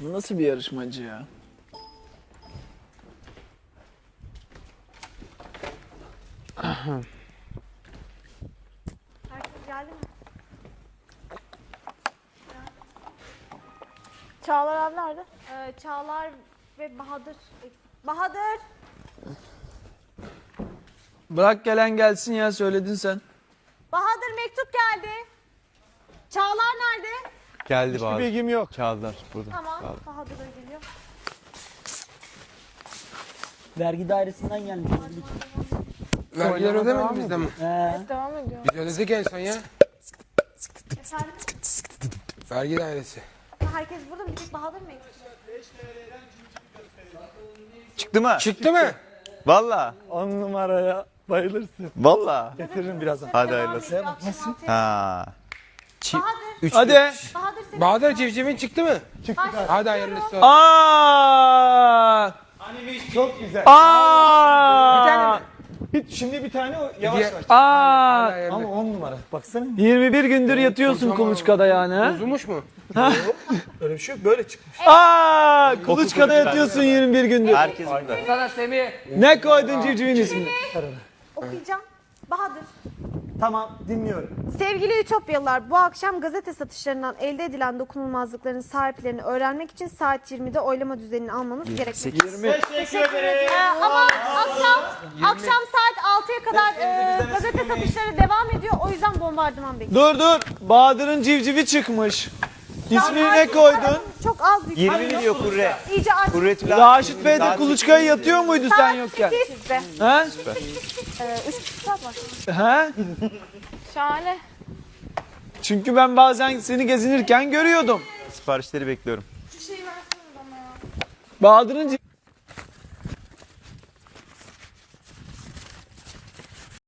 Bu nasıl bir yarışmacı ya? Herkes geldi mi? Çağlar abi nerede? Ee, Çağlar ve Bahadır. Bahadır. Bırak gelen gelsin ya söyledin sen. Bahadır mektup geldi. Çağlar nerede? Geldi Bahar. bilgim yok. Çağırdılar burada. Tamam. Geldi. Bahadır da geliyor. Vergi dairesinden gelmiş. Vergiler ödemedi bizde mi? He. Devam ediyor. Biz ödedik en son ya. Efendim? Vergi dairesi. Herkes burada mı? Bir tek Bahadır mı eksik? Çıktı mı? Çıktı mı? Valla. 10 numaraya bayılırsın. Valla. Getiririm birazdan. Hadi hayırlısı. altıya- Ha. Çi- Bahadır. Üç Hadi. Bahadır senin. Bahadır civcivin çıktı mı? Başla. Hadi hayırlısı olsun. Aa! Çok güzel. Aa! Bir tane mi? Bir, şimdi bir tane o yavaş Diğer- yavaş. Aa! Hadi hayırlı. Ama 10 numara. Baksana. 21 gündür yatıyorsun kuluçkada yani ha? Bozulmuş mu? Öyle bir şey yok. Böyle çıkmış. Aa! Kuluçkada yatıyorsun 21 gündür. Herkes burada. Sana Semih. Ne koydun civcivin ismini? Okuyacağım. Bahadır. Tamam dinliyorum. Sevgili Ütopyalılar, bu akşam gazete satışlarından elde edilen dokunulmazlıkların sahiplerini öğrenmek için saat 20'de oylama düzenini almanız gerekmektedir. 20. Teşekkür ederim. Ee, ama akşam akşam saat 6'ya kadar e, gazete satışları devam ediyor. O yüzden bombardıman bekliyorum. Dur dur. Bahadır'ın civcivi çıkmış. İsmini ne koydun? Çok az 20 yükseliyor. diyor Kurre. İyice aç. Kurretül Raşit Bey de kuluçkaya yatıyor muydu sen Saat yokken? 8'de. He? Ee, üç buçuk saat var. He? Şahane. Çünkü ben bazen seni gezinirken görüyordum. Siparişleri bekliyorum. Bahadır'ın